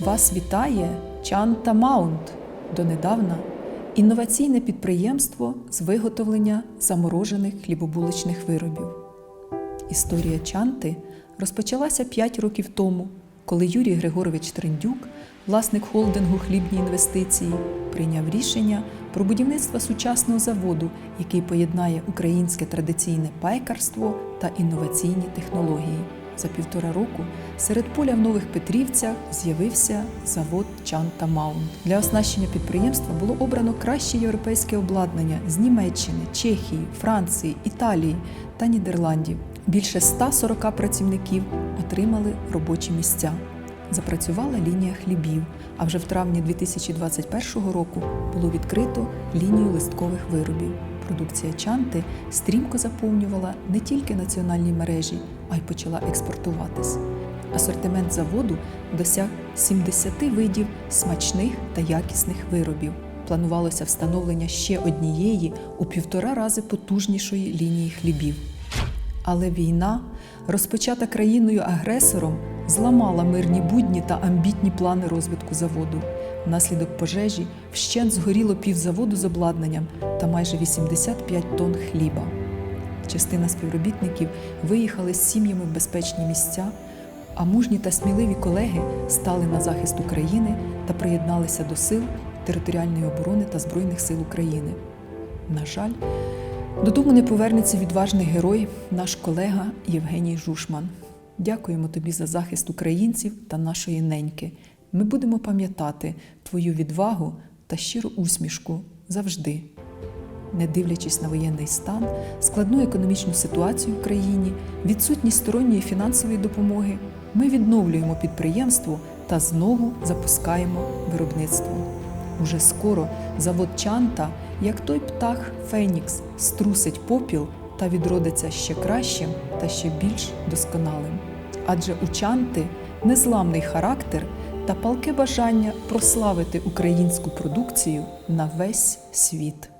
Вас вітає Чанта Маунт, донедавна інноваційне підприємство з виготовлення заморожених хлібобулочних виробів. Історія Чанти розпочалася 5 років тому, коли Юрій Григорович Трендюк, власник холдингу Хлібні інвестиції, прийняв рішення про будівництво сучасного заводу, який поєднає українське традиційне пайкарство та інноваційні технології. За півтора року серед поля в Нових Петрівцях з'явився завод Чанта Маунт. Для оснащення підприємства було обрано краще європейське обладнання з Німеччини, Чехії, Франції, Італії та Нідерландів. Більше 140 працівників отримали робочі місця. Запрацювала лінія хлібів, а вже в травні 2021 року було відкрито лінію листкових виробів. Продукція Чанти стрімко заповнювала не тільки національні мережі, а й почала експортуватись. Асортимент заводу досяг 70 видів смачних та якісних виробів. Планувалося встановлення ще однієї у півтора рази потужнішої лінії хлібів. Але війна, розпочата країною-агресором, зламала мирні будні та амбітні плани розвитку заводу. Внаслідок пожежі вщент згоріло півзаводу з обладнанням та майже 85 тонн хліба. Частина співробітників виїхали з сім'ями в безпечні місця, а мужні та сміливі колеги стали на захист України та приєдналися до сил територіальної оборони та Збройних сил України. На жаль, Додому не повернеться відважний герой, наш колега Євгеній Жушман. Дякуємо тобі за захист українців та нашої неньки. Ми будемо пам'ятати твою відвагу та щиру усмішку завжди. Не дивлячись на воєнний стан, складну економічну ситуацію в країні, відсутність сторонньої фінансової допомоги, ми відновлюємо підприємство та знову запускаємо виробництво. Уже скоро завод Чанта, як той птах Фенікс, струсить попіл та відродиться ще кращим та ще більш досконалим. Адже у Чанти незламний характер та палке бажання прославити українську продукцію на весь світ.